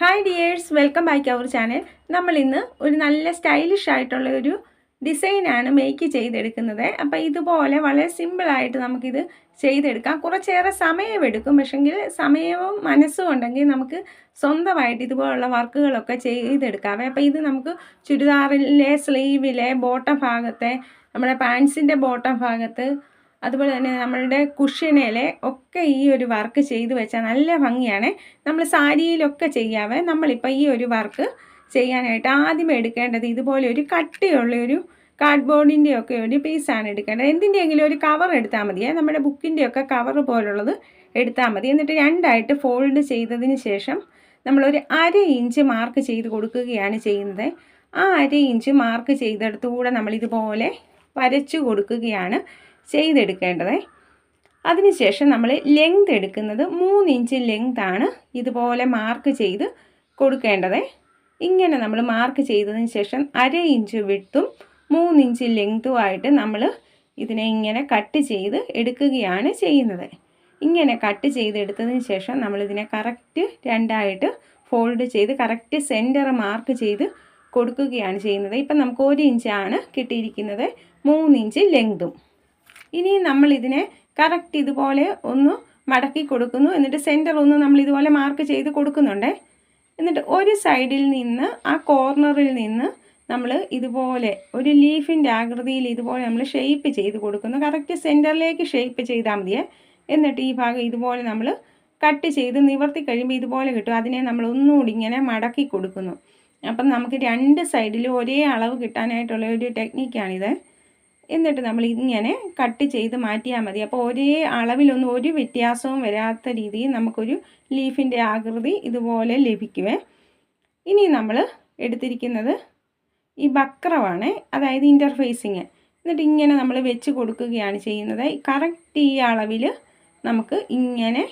Hi dears welcome back our channel നമ്മൾ ഇന്ന് ഒരു നല്ല സ്റ്റൈലിഷ് ആയിട്ടുള്ള ഒരു ഡിസൈനാണ് മേക്ക് ചെയ്തെടുക്കുന്നത്. അപ്പോൾ ഇതുപോലെ വളരെ സിമ്പിളായിട്ട് നമുക്കിത് ചെയ്തെടുക്കാം. കുറച്ചേറെ സമയമെടുക്കും പക്ഷെങ്കിൽ സമയവും മനസ്സും ഉണ്ടെങ്കിൽ നമുക്ക് സ്വന്തമായിട്ട് ഇതുപോലുള്ള വർക്കുകളൊക്കെ ചെയ്തെടുക്കാവേ അപ്പോൾ ഇത് നമുക്ക് ചുരിദാറിലെ സ്ലീവിലെ ബോട്ടം ഭാഗത്തെ നമ്മുടെ പാൻസിന്റെ ബോട്ടം ഭാഗത്ത് അതുപോലെ തന്നെ നമ്മളുടെ കുഷ്യനയിലെ ഒക്കെ ഈ ഒരു വർക്ക് ചെയ്ത് വെച്ചാൽ നല്ല ഭംഗിയാണ്. നമ്മൾ സാരിയിലൊക്കെ ചെയ്യാവേ നമ്മളിപ്പോൾ ഈ ഒരു വർക്ക് ചെയ്യാനായിട്ട് ആദ്യം എടുക്കേണ്ടത് ഇതുപോലെ ഒരു കട്ടിയുള്ള ഒരു കാർഡ്ബോർഡിന്റെ ഒക്കെ ഒരു പീസാണ് എടുക്കേണ്ടത്. എന്തിന്റെയെങ്കിലും ഒരു കവർ എടുത്താൽ മതിയേ നമ്മുടെ ബുക്കിന്റെ ഒക്കെ കവർ പോലുള്ളത് എടുത്താൽ മതി. എന്നിട്ട് രണ്ടായിട്ട് ഫോൾഡ് ചെയ്തതിന് ശേഷം നമ്മളൊരു അര ഇഞ്ച് മാർക്ക് ചെയ്ത് കൊടുക്കുകയാണ് ചെയ്യുന്നത്. ആ അര ഇഞ്ച് മാർക്ക് ചെയ്തെടുത്തുകൂടെ നമ്മളിതുപോലെ വരച്ചു കൊടുക്കുകയാണ്. ചെയ്തെടുക്കേണ്ടത്. അതിനുശേഷം നമ്മൾ ലെങ്ത് എടുക്കുന്നത് മൂന്ന് ഇഞ്ച് ലെങ്ത് ആണ് ഇതുപോലെ മാർക്ക് ചെയ്ത് കൊടുക്കേണ്ടത്. ഇങ്ങനെ നമ്മൾ മാർക്ക് ചെയ്തതിന് ശേഷം അര ഇഞ്ച് വിട്ടും മൂന്ന് ഇഞ്ച് ലെങ്തുമായിട്ട് നമ്മൾ ഇതിനെ ഇങ്ങനെ കട്ട് ചെയ്ത് എടുക്കുകയാണ് ചെയ്യുന്നത്. ഇങ്ങനെ കട്ട് ചെയ്തെടുത്തതിന് ശേഷം നമ്മളിതിനെ കറക്റ്റ് രണ്ടായിട്ട് ഫോൾഡ് ചെയ്ത് കറക്റ്റ് സെന്റർ മാർക്ക് ചെയ്ത് കൊടുക്കുകയാണ് ചെയ്യുന്നത്. ഇപ്പം നമുക്ക് ഒരു ഇഞ്ചാണ് കിട്ടിയിരിക്കുന്നത് മൂന്ന് ഇഞ്ച് ലെങ്തും ഇനി നമ്മൾ ഇതിനെ കറക്റ്റ് ഇതുപോലെ ഒന്ന് മടക്കി കൊടുക്കുന്നു. എന്നിട്ട് സെന്റർ ഒന്ന് നമ്മൾ ഇതുപോലെ മാർക്ക് ചെയ്ത് കൊടുക്കുന്നുണ്ട്. എന്നിട്ട് ഒരു സൈഡിൽ നിന്ന് ആ കോർണറിൽ നിന്ന് നമ്മൾ ഇതുപോലെ ഒരു ലീഫിന്റെ ആകൃതിയിൽ ഇതുപോലെ നമ്മൾ ഷെയ്പ്പ് ചെയ്ത് കൊടുക്കുന്നു. കറക്റ്റ് സെന്ററിലേക്ക് ഷെയ്പ്പ് ചെയ്താൽ മതിയേ. എന്നിട്ട് ഈ ഭാഗം ഇതുപോലെ നമ്മൾ കട്ട് ചെയ്ത് നിവർത്തി കഴിയുമ്പോൾ ഇതുപോലെ കിട്ടും. അതിനെ നമ്മൾ ഒന്നുകൂടി ഇങ്ങനെ മടക്കി കൊടുക്കുന്നു. അപ്പം നമുക്ക് രണ്ട് സൈഡിലും ഒരേ അളവ് കിട്ടാനായിട്ടുള്ള ഒരു ടെക്നിക്കാണിത് എന്നിട്ട് നമ്മൾ ഇങ്ങനെ കട്ട് ചെയ്ത് മാറ്റിയാൽ മതി. അപ്പോൾ ഒരേ അളവിലൊന്നും ഒരു വ്യത്യാസവും വരാത്ത രീതിയിൽ നമുക്കൊരു ലീഫിന്റെ ആകൃതി ഇതുപോലെ ലഭിക്കുമേ ഇനി നമ്മൾ എടുത്തിരിക്കുന്നത് ഈ ബക്രമാണ് അതായത് ഇന്റർഫേസിങ് എന്നിട്ട് ഇങ്ങനെ നമ്മൾ വെച്ച് കൊടുക്കുകയാണ് ചെയ്യുന്നത്. കറക്റ്റ് ഈ അളവിൽ നമുക്ക് ഇങ്ങനെ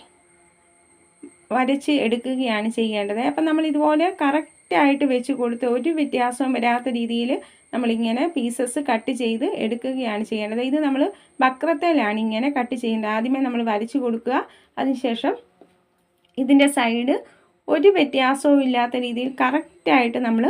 വരച്ച് എടുക്കുകയാണ് ചെയ്യേണ്ടത്. അപ്പം നമ്മൾ ഇതുപോലെ കറക്റ്റായിട്ട് വെച്ച് കൊടുത്ത് ഒരു വ്യത്യാസവും വരാത്ത രീതിയിൽ നമ്മളിങ്ങനെ പീസസ് കട്ട് ചെയ്ത് എടുക്കുകയാണ് ചെയ്യേണ്ടത്. ഇത് നമ്മൾ വക്രത്തേലാണ് ഇങ്ങനെ കട്ട് ചെയ്യേണ്ടത്. ആദ്യമേ നമ്മൾ വരച്ച് കൊടുക്കുക. അതിനുശേഷം ഇതിന്റെ സൈഡ് ഒരു വ്യത്യാസവും ഇല്ലാത്ത രീതിയിൽ കറക്റ്റായിട്ട് നമ്മൾ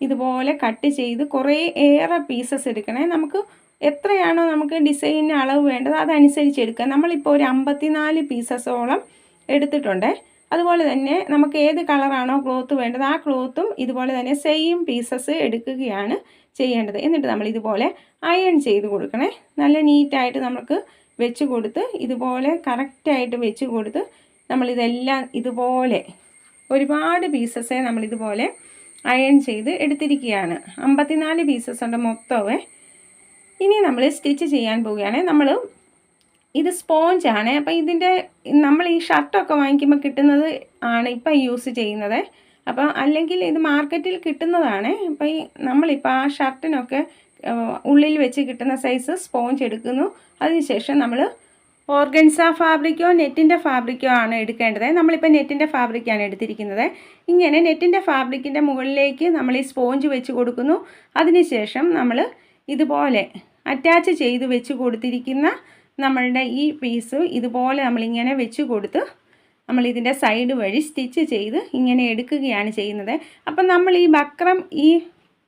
ഇതുപോലെ കട്ട് ചെയ്ത് കുറേ ഏറെ പീസസ് എടുക്കണേ. നമുക്ക് എത്രയാണോ നമുക്ക് ഡിസൈനിന് അളവ് വേണ്ടത് അതനുസരിച്ച് എടുക്കുക. നമ്മളിപ്പോൾ ഒരു അമ്പത്തിനാല് പീസസോളം എടുത്തിട്ടുണ്ട്. അതുപോലെ തന്നെ നമുക്ക് ഏത് കളറാണോ ക്ലോത്ത് വേണ്ടത് ആ ക്ലോത്തും ഇതുപോലെ തന്നെ സെയിം പീസസ് എടുക്കുകയാണ് ചെയ്യേണ്ടത്. എന്നിട്ട് നമ്മൾ ഇതുപോലെ അയൺ ചെയ്ത് കൊടുക്കണേ. നല്ല നീറ്റായിട്ട് നമുക്ക് വെച്ച് കൊടുത്ത് ഇതുപോലെ കറക്റ്റായിട്ട് വെച്ച് കൊടുത്ത് നമ്മളിതെല്ലാം ഇതുപോലെ ഒരുപാട് പീസസേ നമ്മളിതുപോലെ അയൺ ചെയ്ത് എടുത്തിരിക്കുകയാണ്. അമ്പത്തിനാല് പീസസ് ഉണ്ട് മൊത്തമേ ഇനി നമ്മൾ സ്റ്റിച്ച് ചെയ്യാൻ പോവുകയാണ്. നമ്മൾ ഇത് സ്പോഞ്ചാണ് അപ്പോൾ ഇതിന്റെ നമ്മൾ ഈ ഷർട്ടൊക്കെ വാങ്ങിക്കുമ്പോൾ കിട്ടുന്നത് ആണ് ഇപ്പം യൂസ് ചെയ്യുന്നത്. അപ്പം അല്ലെങ്കിൽ ഇത് മാർക്കറ്റിൽ കിട്ടുന്നതാണ്. അപ്പം ഈ നമ്മളിപ്പോൾ ആ ഷർട്ടിനൊക്കെ ഉള്ളിൽ വെച്ച് കിട്ടുന്ന സൈസ് സ്പോഞ്ച് എടുക്കുന്നു. അതിനുശേഷം നമ്മൾ ഓർഗൻസ ഫാബ്രിക്കോ നെറ്റിന്റെ ഫാബ്രിക്കോ ആണ് എടുക്കേണ്ടത്. നമ്മളിപ്പോൾ നെറ്റിന്റെ ഫാബ്രിക്കാണ് എടുത്തിരിക്കുന്നത്. ഇങ്ങനെ നെറ്റിന്റെ ഫാബ്രിക്കിന്റെ മുകളിലേക്ക് നമ്മൾ ഈ സ്പോഞ്ച് വെച്ച് കൊടുക്കുന്നു. അതിനുശേഷം നമ്മൾ ഇതുപോലെ അറ്റാച്ച് ചെയ്ത് വെച്ച് കൊടുത്തിരിക്കുന്ന നമ്മളുടെ ഈ പീസ് ഇതുപോലെ നമ്മളിങ്ങനെ വെച്ച് കൊടുത്ത് നമ്മൾ ഇതിന്റെ സൈഡ് വഴി സ്റ്റിച്ച് ചെയ്ത് ഇങ്ങനെ എടുക്കുകയാണ് ചെയ്യുന്നത്. അപ്പം നമ്മൾ ഈ വക്രം ഈ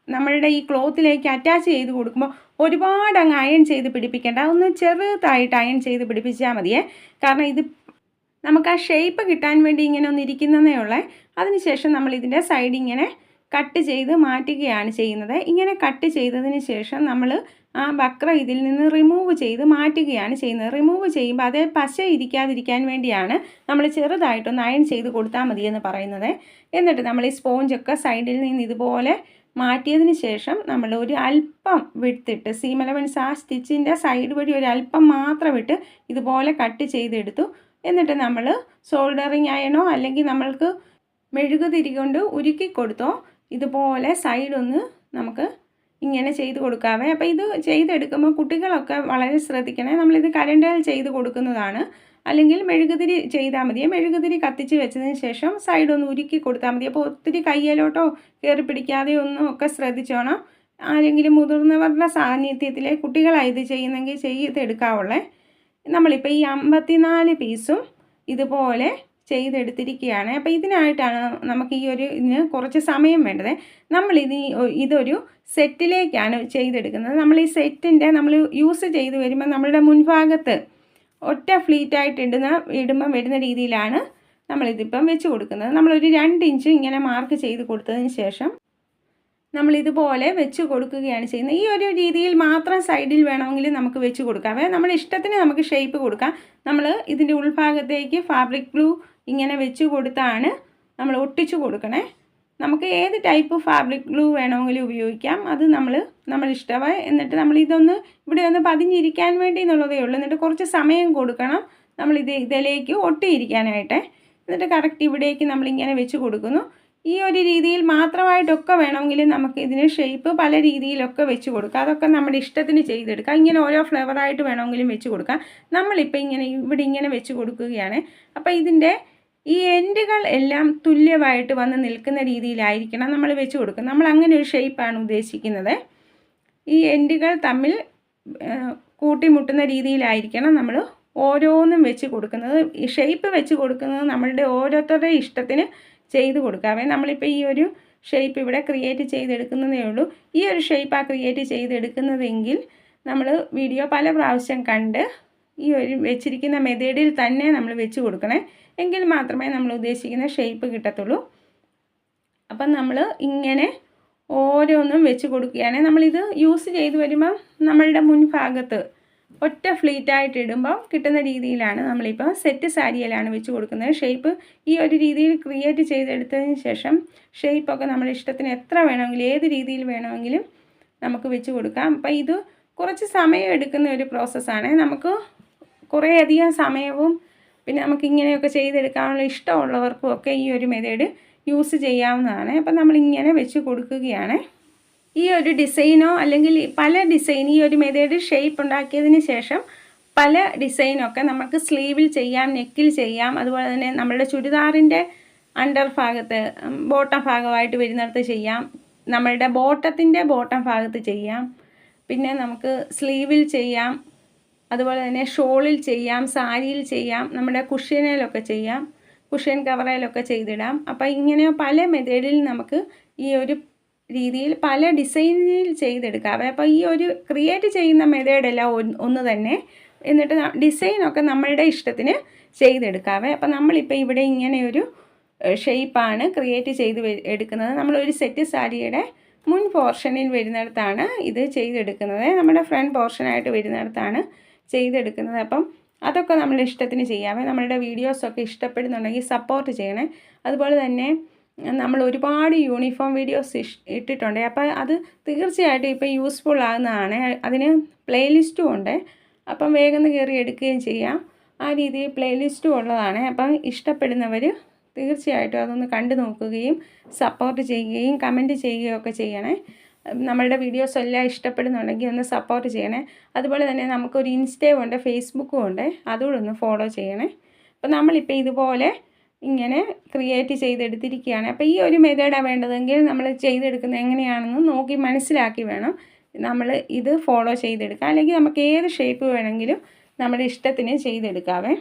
നമ്മളുടെ ഈ ക്ലോത്തിലേക്ക് അറ്റാച്ച് ചെയ്ത് കൊടുക്കുമ്പോൾ ഒരുപാട് അങ്ങ് അയൺ ചെയ്ത് പിടിപ്പിക്കേണ്ട ഒന്ന് ചെറുതായിട്ട് അയൺ ചെയ്ത് പിടിപ്പിച്ചാൽ മതിയേ. കാരണം ഇത് നമുക്ക് ആ ഷേപ്പ് കിട്ടാൻ വേണ്ടി ഇങ്ങനെ ഒന്ന് ഇരിക്കുന്നതേ ഉള്ളേ. അതിനുശേഷം നമ്മൾ ഇതിന്റെ സൈഡ് ഇങ്ങനെ കട്ട് ചെയ്ത് മാറ്റുകയാണ് ചെയ്യുന്നത്. ഇങ്ങനെ കട്ട് ചെയ്തതിന് ശേഷം നമ്മൾ ആ ബക്ര ഇതിൽ നിന്ന് റിമൂവ് ചെയ്ത് മാറ്റുകയാണ് ചെയ്യുന്നത്. റിമൂവ് ചെയ്യുമ്പോൾ അതേ പശ ഇരിക്കാതിരിക്കാൻ വേണ്ടിയാണ് നമ്മൾ ചെറുതായിട്ടൊന്ന് അയൺ ചെയ്ത് കൊടുത്താൽ മതി എന്ന് പറയുന്നത്. എന്നിട്ട് നമ്മൾ ഈ സ്പോഞ്ചൊക്കെ സൈഡിൽ നിന്ന് ഇതുപോലെ മാറ്റിയതിന് ശേഷം നമ്മൾ ഒരു അല്പം വിട്ടിട്ട് സീം അലവൻസ് ആ സ്റ്റിച്ചിന്റെ സൈഡ് വഴി ഒരു അല്പം മാത്രം വിട്ട് ഇതുപോലെ കട്ട് ചെയ്തെടുത്തു. എന്നിട്ട് നമ്മൾ സോൾഡറിങ് അയണോ അല്ലെങ്കിൽ നമ്മൾക്ക് മെഴുകുതിരി കൊണ്ട് ഉരുക്കി കൊടുത്തോ ഇതുപോലെ സൈഡൊന്ന് നമുക്ക് ഇങ്ങനെ ചെയ്ത് കൊടുക്കാവേ. അപ്പോൾ ഇത് ചെയ്തെടുക്കുമ്പോൾ കുട്ടികളൊക്കെ വളരെ ശ്രദ്ധിക്കണേ. നമ്മളിത് കരണ്ടയിൽ ചെയ്ത് കൊടുക്കുന്നതാണ്. അല്ലെങ്കിൽ മെഴുകുതിരി ചെയ്താൽ മതി. മെഴുകുതിരി കത്തിച്ച് വെച്ചതിന് ശേഷം സൈഡ് ഒന്ന് ഉരുക്കി കൊടുത്താൽ മതി. അപ്പോൾ ഒത്തിരി കയ്യിലോട്ടോ കയറി പിടിക്കാതെ ഒന്നും ഒക്കെ ശ്രദ്ധിച്ചോണം. ആരെങ്കിലും മുതിർന്നവരുടെ സാന്നിധ്യത്തിൽ കുട്ടികളായത് ഇത് ചെയ്യുന്നെങ്കിൽ ചെയ്തെടുക്കാവുള്ളേ. നമ്മളിപ്പോൾ ഈ അമ്പത്തിനാല് പീസും ഇതുപോലെ ചെയ്തെടുത്തിരിക്കുകയാണ്. അപ്പോൾ ഇതിനായിട്ടാണ് നമുക്ക് ഈ ഒരു ഇതിന് കുറച്ച് സമയം വേണ്ടത്. നമ്മൾ ഇത് ഇതൊരു സെറ്റിലേക്കാണ് ചെയ്തെടുക്കുന്നത്. നമ്മൾ ഈ സെറ്റിന്റെ നമ്മൾ യൂസ് ചെയ്ത് വരുമ്പോൾ നമ്മളുടെ മുൻഭാഗത്ത് ഒറ്റ ഫ്ലീറ്റായിട്ട് ഇടുന്ന ഇടുമ്പം വരുന്ന രീതിയിലാണ് നമ്മളിതിപ്പം വെച്ച് കൊടുക്കുന്നത്. നമ്മളൊരു രണ്ട് ഇഞ്ച് ഇങ്ങനെ മാർക്ക് ചെയ്ത് കൊടുത്തതിന് ശേഷം നമ്മളിതുപോലെ വെച്ച് കൊടുക്കുകയാണ് ചെയ്യുന്നത്. ഈ ഒരു രീതിയിൽ മാത്രം സൈഡിൽ വേണമെങ്കിൽ നമുക്ക് വെച്ച് കൊടുക്കാവേ നമ്മുടെ ഇഷ്ടത്തിന് നമുക്ക് ഷേപ്പ് കൊടുക്കാം. നമ്മൾ ഇതിന്റെ ഉൾഭാഗത്തേക്ക് ഫാബ്രിക് ഗ്ലൂ ഇങ്ങനെ വെച്ച് കൊടുത്താണ് നമ്മൾ ഒട്ടിച്ചു കൊടുക്കണേ. നമുക്ക് ഏത് ടൈപ്പ് ഫാബ്രിക് ഗ്ലൂ വേണമെങ്കിലും ഉപയോഗിക്കാം. അത് നമ്മൾ നമ്മൾ ഇഷ്ടമായി എന്നിട്ട് നമ്മൾ ഇതൊന്ന് ഇവിടെ ഒന്ന് പതിഞ്ഞിരിക്കാൻ വേണ്ടി എന്നുള്ളതേ ഉള്ളൂ. എന്നിട്ട് കുറച്ച് സമയം കൊടുക്കണം നമ്മൾ ഇത് ഇതിലേക്ക് ഒട്ടിയിരിക്കാനായിട്ട്. എന്നിട്ട് കറക്റ്റ് ഇവിടേക്ക് നമ്മളിങ്ങനെ വെച്ച് കൊടുക്കുന്നു. ഈ ഒരു രീതിയിൽ മാത്രമായിട്ടൊക്കെ വേണമെങ്കിൽ നമുക്ക് ഇതിന് ഷേപ്പ് പല രീതിയിലൊക്കെ വെച്ച് കൊടുക്കാം. അതൊക്കെ നമ്മുടെ ഇഷ്ടത്തിന് ചെയ്തെടുക്കാം. ഇങ്ങനെ ഓരോ ഫ്ലേവറായിട്ട് വേണമെങ്കിലും വെച്ച് കൊടുക്കാം. നമ്മളിപ്പോൾ ഇങ്ങനെ ഇവിടെ ഇങ്ങനെ വെച്ച് കൊടുക്കുകയാണ്. അപ്പോൾ ഇതിന്റെ ഈ എൻഡുകൾ എല്ലാം തുല്യമായിട്ട് വന്ന് നിൽക്കുന്ന രീതിയിലായിരിക്കണം നമ്മൾ വെച്ച് കൊടുക്കുക. നമ്മൾ അങ്ങനെ ഒരു ഷേപ്പാണ് ഉദ്ദേശിക്കുന്നത്. ഈ എൻഡുകൾ തമ്മിൽ കൂട്ടിമുട്ടുന്ന രീതിയിലായിരിക്കണം നമ്മൾ ഓരോന്നും വെച്ച് കൊടുക്കുന്നത്. ഷേപ്പ് വെച്ച് കൊടുക്കുന്നത് നമ്മളുടെ ഓരോരുത്തരുടെ ഇഷ്ടത്തിന് ചെയ്ത് കൊടുക്കാവേ നമ്മളിപ്പോൾ ഈ ഒരു ഷേപ്പ് ഇവിടെ ക്രിയേറ്റ് ചെയ്തെടുക്കുന്നതേ ഉള്ളൂ. ഈ ഒരു ഷേപ്പ് ആ ക്രിയേറ്റ് ചെയ്തെടുക്കുന്നതെങ്കിൽ നമ്മൾ വീഡിയോ പല പ്രാവശ്യം കണ്ട് ഈ ഒരു വെച്ചിരിക്കുന്ന മെത്തേഡിൽ തന്നെ നമ്മൾ വെച്ച് കൊടുക്കണേ. എങ്കിൽ മാത്രമേ നമ്മൾ ഉദ്ദേശിക്കുന്ന ഷേപ്പ് കിട്ടത്തുള്ളൂ. അപ്പം നമ്മൾ ഇങ്ങനെ ഓരോന്നും വെച്ച് കൊടുക്കുകയാണെങ്കിൽ നമ്മളിത് യൂസ് ചെയ്ത് വരുമ്പം നമ്മളുടെ മുൻഭാഗത്ത് ഒറ്റ ഫ്ലീറ്റായിട്ട് ഇടുമ്പോൾ കിട്ടുന്ന രീതിയിലാണ് നമ്മളിപ്പോൾ സെറ്റ് സാരിയിലാണ് വെച്ച് കൊടുക്കുന്നത്. ഷേപ്പ് ഈ ഒരു രീതിയിൽ ക്രിയേറ്റ് ചെയ്തെടുത്തതിന് ശേഷം ഷേപ്പൊക്കെ നമ്മുടെ ഇഷ്ടത്തിന് എത്ര വേണമെങ്കിലും ഏത് രീതിയിൽ വേണമെങ്കിലും നമുക്ക് വെച്ച് കൊടുക്കാം. അപ്പം ഇത് കുറച്ച് സമയം എടുക്കുന്ന ഒരു പ്രോസസ്സാണ് നമുക്ക് കുറേയധികം സമയവും പിന്നെ നമുക്ക് ഇങ്ങനെയൊക്കെ ചെയ്തെടുക്കാനുള്ള ഇഷ്ടമുള്ളവർക്കും ഒക്കെ ഈ ഒരു മെത്തേഡ് യൂസ് ചെയ്യാവുന്നതാണ്. അപ്പം നമ്മളിങ്ങനെ വെച്ച് കൊടുക്കുകയാണ്. ഈ ഒരു ഡിസൈനോ അല്ലെങ്കിൽ പല ഡിസൈൻ ഈ ഒരു മെതേഡ് ഷേപ്പ് ഉണ്ടാക്കിയതിന് ശേഷം പല ഡിസൈനൊക്കെ നമുക്ക് സ്ലീവിൽ ചെയ്യാം നെക്കിൽ ചെയ്യാം. അതുപോലെ തന്നെ നമ്മളുടെ ചുരിദാറിന്റെ അണ്ടർ ഭാഗത്ത് ബോട്ടം ഭാഗമായിട്ട് വരുന്നിടത്ത് ചെയ്യാം. നമ്മളുടെ ബോട്ടത്തിന്റെ ബോട്ടം ഭാഗത്ത് ചെയ്യാം. പിന്നെ നമുക്ക് സ്ലീവിൽ ചെയ്യാം. അതുപോലെ തന്നെ ഷോളിൽ ചെയ്യാം സാരിയിൽ ചെയ്യാം നമ്മുടെ കുഷ്യനയിലൊക്കെ ചെയ്യാം കുഷ്യൻ കവറയിലൊക്കെ ചെയ്തിടാം. അപ്പോൾ ഇങ്ങനെ പല മെത്തേഡിൽ നമുക്ക് ഈ ഒരു രീതിയിൽ പല ഡിസൈനിൽ ചെയ്തെടുക്കാം. അപ്പോൾ ഈ ഒരു ക്രിയേറ്റ് ചെയ്യുന്ന മെതേഡെല്ലാം ഒന്ന് തന്നെ എന്നിട്ട് ഡിസൈനൊക്കെ നമ്മളുടെ ഇഷ്ടത്തിന് ചെയ്തെടുക്കാവേ അപ്പോൾ നമ്മളിപ്പോൾ ഇവിടെ ഇങ്ങനെ ഒരു ഷേപ്പാണ് ക്രിയേറ്റ് ചെയ്ത് എടുക്കുന്നത്. നമ്മളൊരു സെറ്റ് സാരിയുടെ മുൻ പോർഷനിൽ വരുന്നിടത്താണ് ഇത് ചെയ്തെടുക്കുന്നത്. നമ്മുടെ ഫ്രണ്ട് പോർഷനായിട്ട് വരുന്നിടത്താണ് ചെയ്തെടുക്കുന്നത്. അപ്പം അതൊക്കെ നമ്മുടെ ഇഷ്ടത്തിന് ചെയ്യാമേ നമ്മളുടെ വീഡിയോസൊക്കെ ഇഷ്ടപ്പെടുന്നുണ്ടെങ്കിൽ സപ്പോർട്ട് ചെയ്യണേ. അതുപോലെ തന്നെ നമ്മൾ ഒരുപാട് യൂണിഫോം വീഡിയോസ് ഇട്ടിട്ടുണ്ട്. അപ്പോൾ അത് തീർച്ചയായിട്ടും ഇപ്പോൾ യൂസ്ഫുൾ ആകുന്നതാണ്. അതിന് പ്ലേലിസ്റ്റും ഉണ്ട്. അപ്പം വേഗം കയറി എടുക്കുകയും ചെയ്യാം. ആ രീതിയിൽ പ്ലേലിസ്റ്റും ഉള്ളതാണ്. അപ്പം ഇഷ്ടപ്പെടുന്നവർ തീർച്ചയായിട്ടും അതൊന്ന് കണ്ടു നോക്കുകയും സപ്പോർട്ട് ചെയ്യുകയും കമന്റ് ചെയ്യുകയും ഒക്കെ ചെയ്യണേ. നമ്മളുടെ വീഡിയോസ് എല്ലാം ഇഷ്ടപ്പെടുന്നുണ്ടെങ്കിൽ ഒന്ന് സപ്പോർട്ട് ചെയ്യണേ. അതുപോലെ തന്നെ നമുക്കൊരു ഇൻസ്റ്റയും ഉണ്ട് ഫേസ്ബുക്കും ഉണ്ട്. അതുകൂടെ ഒന്ന് ഫോളോ ചെയ്യണേ. അപ്പോൾ നമ്മളിപ്പോൾ ഇതുപോലെ ഇങ്ങനെ ക്രിയേറ്റ് ചെയ്തെടുത്തിരിക്കുകയാണ്. അപ്പോൾ ഈ ഒരു മെത്തേഡാണ് വേണ്ടതെങ്കിൽ നമ്മൾ ചെയ്തെടുക്കുന്നത് എങ്ങനെയാണെന്ന് നോക്കി മനസ്സിലാക്കി വേണം നമ്മൾ ഇത് ഫോളോ ചെയ്തെടുക്കുക അല്ലെങ്കിൽ നമുക്ക് ഏത് ഷേപ്പ് വേണമെങ്കിലും നമ്മുടെ ഇഷ്ടത്തിന് ചെയ്തെടുക്കാവേ.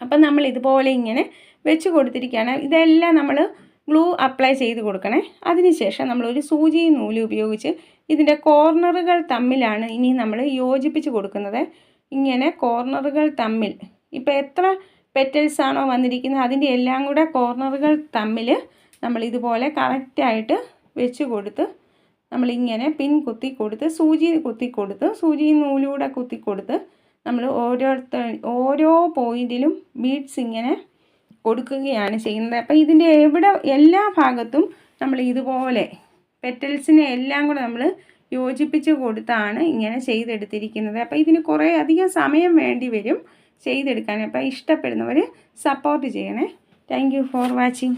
അപ്പം നമ്മൾ ഇതുപോലെ ഇങ്ങനെ വെച്ച് കൊടുത്തിരിക്കുകയാണ്. ഇതെല്ലാം നമ്മൾ ഗ്ലൂ അപ്ലൈ ചെയ്ത് കൊടുക്കണേ. അതിനുശേഷം നമ്മൾ ഒരു സൂചി നൂൽ ഉപയോഗിച്ച് ഇതിന്റെ കോർണറുകൾ തമ്മിലാണ് ഇനി നമ്മൾ യോജിപ്പിച്ച് കൊടുക്കുന്നത്. ഇങ്ങനെ കോർണറുകൾ തമ്മിൽ ഇപ്പോൾ എത്ര പെറ്റൽസ് ആണോ വന്നിരിക്കുന്നത്? അതിന്റെ എല്ലാം കൂടെ കോർണറുകൾ തമ്മിൽ നമ്മൾ ഇതുപോലെ കറക്റ്റായിട്ട് വെച്ച് കൊടുത്ത് നമ്മളിങ്ങനെ പിൻ കുത്തി കൊടുത്ത് സൂചി കുത്തി കൊടുത്ത് സൂചി നൂലൂടെ കുത്തി കൊടുത്ത് നമ്മൾ ഓരോരുത്തർ ഓരോ പോയിന്റിലും ബീഡ്സ് ഇങ്ങനെ കൊടുക്കുകയാണ് ചെയ്യുന്നത്. അപ്പോൾ ഇതിന്റെ എവിടെ എല്ലാ ഭാഗത്തും നമ്മൾ ഇതുപോലെ പെറ്റൽസിനെ എല്ലാം കൂടെ നമ്മൾ യോജിപ്പിച്ച് കൊടുത്താണ് ഇങ്ങനെ ചെയ്തെടുത്തിരിക്കുന്നത്. അപ്പോൾ ഇതിന് കുറേ അധികം സമയം വേണ്ടി വരും. ചെയ്തെടുക്കാൻ. അപ്പോൾ ഇഷ്ടപ്പെടുന്നവർ സപ്പോർട്ട് ചെയ്യണേ. Thank for watching